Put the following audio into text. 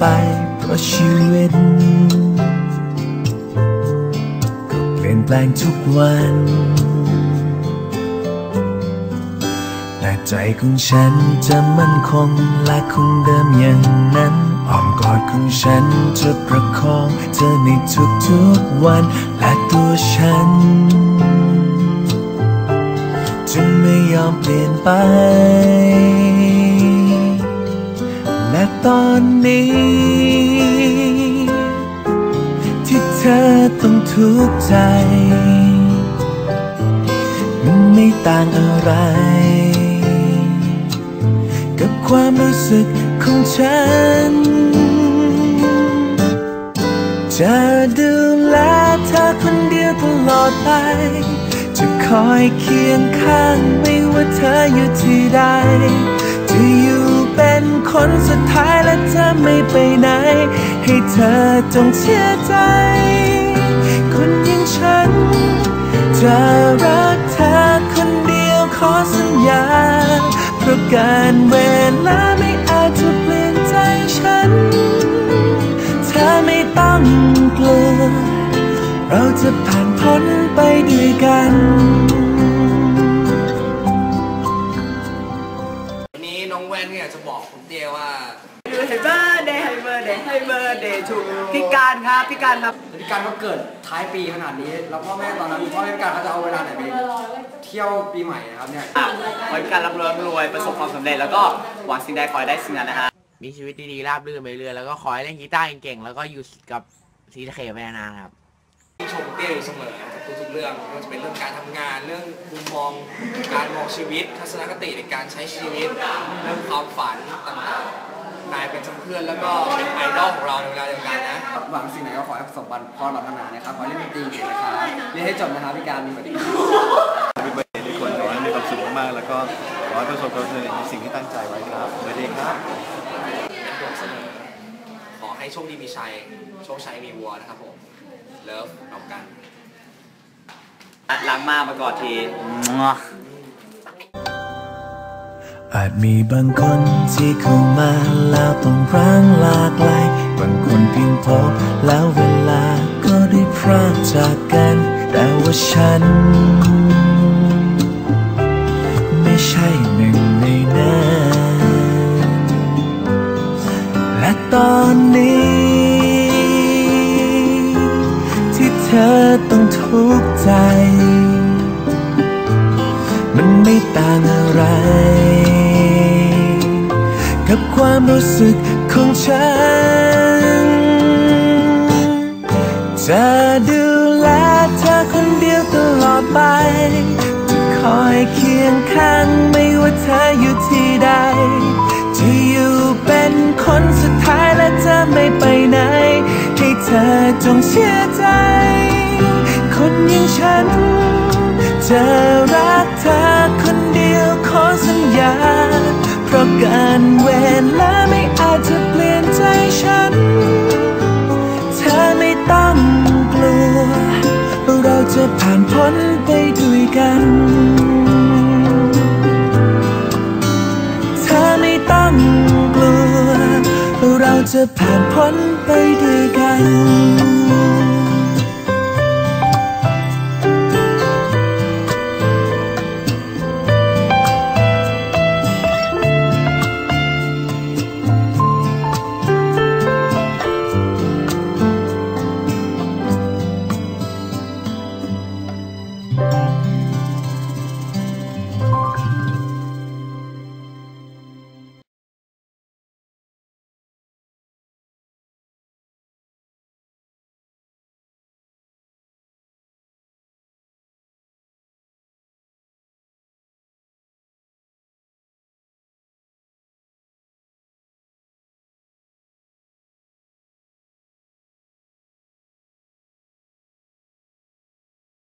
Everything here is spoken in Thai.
ไปเพราะชีวิต ก็เปลี่ยนแปลงทุกวัน แต่ใจของฉันจะมั่นคงและคงเดิมอย่างนั้นอ้อมกอดของฉันจะประคองเธอในทุกๆวัน และตัวฉันจะไม่ยอมเปลี่ยนไป ตอนนี้ ที่เธอต้องทุกข์ใจ มันไม่ต่างอะไร กับความรู้สึกของฉัน จะดูแลเธอคนเดียวตลอดไป จะคอยเคียงข้างไม่ว่าเธออยู่ที่ใดจะอยู่ เป็นคนสุดท้ายและจะไม่ไปไหน ให้เธอจงเชื่อใจ คนอย่างฉัน จะรักเธอคนเดียวขอสัญญา เพราะการเวลาไม่อาจจะเปลี่ยนใจฉัน เธอไม่ต้องกลัว เราจะผ่านพ้นไปด้วย Happy birthday to พี่การครับพี่การครับพี่การก็เกิดท้ายปีขนาดนี้ แล้วพ่อแม่ตอนนั้นพ่อแม่พี่การเขาจะเอาเวลาไหนไปเที่ยวปีใหม่นะครับเนี่ยอะขอให้พี่การร่ำรวยร่ำรวยประสบความสำเร็จแล้วก็หวังสิ่งใดขอให้ได้สิ่งนั้นนะฮะมีชีวิตดีๆราบรื่นไปเรื่อยแล้วก็ขอให้เล่นกีตาร์เก่งๆแล้วก็อยู่กับซีเคไปนานๆครับที่ชมเตี้ยอยู่เสมอกับทุกๆเรื่องไม่ว่าจะเป็นเรื่องการทำงานเรื่องมุมมองการมองชีวิต ทัศนคติในการใช้ชีวิต เรื่องความฝันต่างๆ นายเป็นเพื่อนแล้วก็เป็นไอดอลของเราในเวลาเดียวกันนะ หวังสิ่งไหนก็ขอให้ประสบความพรปรารถนานะครับ ขอให้เล่นดนตรีเก่งนะครับเรียนให้จบนะครับพี่การสวัสดีครับมีเบอร์เดย์ทุกคนขอให้มีความสุขมากๆแล้วก็ขอให้ประสบความสำเร็จในสิ่งที่ตั้งใจไว้ครับเบอร์เดย์ครับเป็นห่วงเสมอขอให้โชคดีมีชัย โชคชัยมีวัวนะครับผม เลิฟน้องกันล้างมาประกอดที อาจมีบางคนที่เข้ามาแล้วต้องร้างลากลายบางคนเพียงพบแล้วเวลาก็ได้พรากจากกัน แต่ว่าฉัน ไม่ใช่หนึ่งในนั้นและตอนนี้ ที่เธอต้องทุกข์ใจ มันไม่ต่างอะไร ความรู้สึกของฉัน จะดูแลเธอคนเดียวตลอดไป จะคอยเคียงข้างไม่ว่าเธออยู่ที่ใด จะอยู่เป็นคนสุดท้ายและจะไม่ไปไหน ให้เธอจงเชื่อใจ คนอย่างฉัน จะรักเธอคนเดียวขอสัญญา เพราะการเวล ผ่านพ้นไปด้วยกัน เธอไม่ต้องกลัว เราจะผ่านพ้นไปด้วยกัน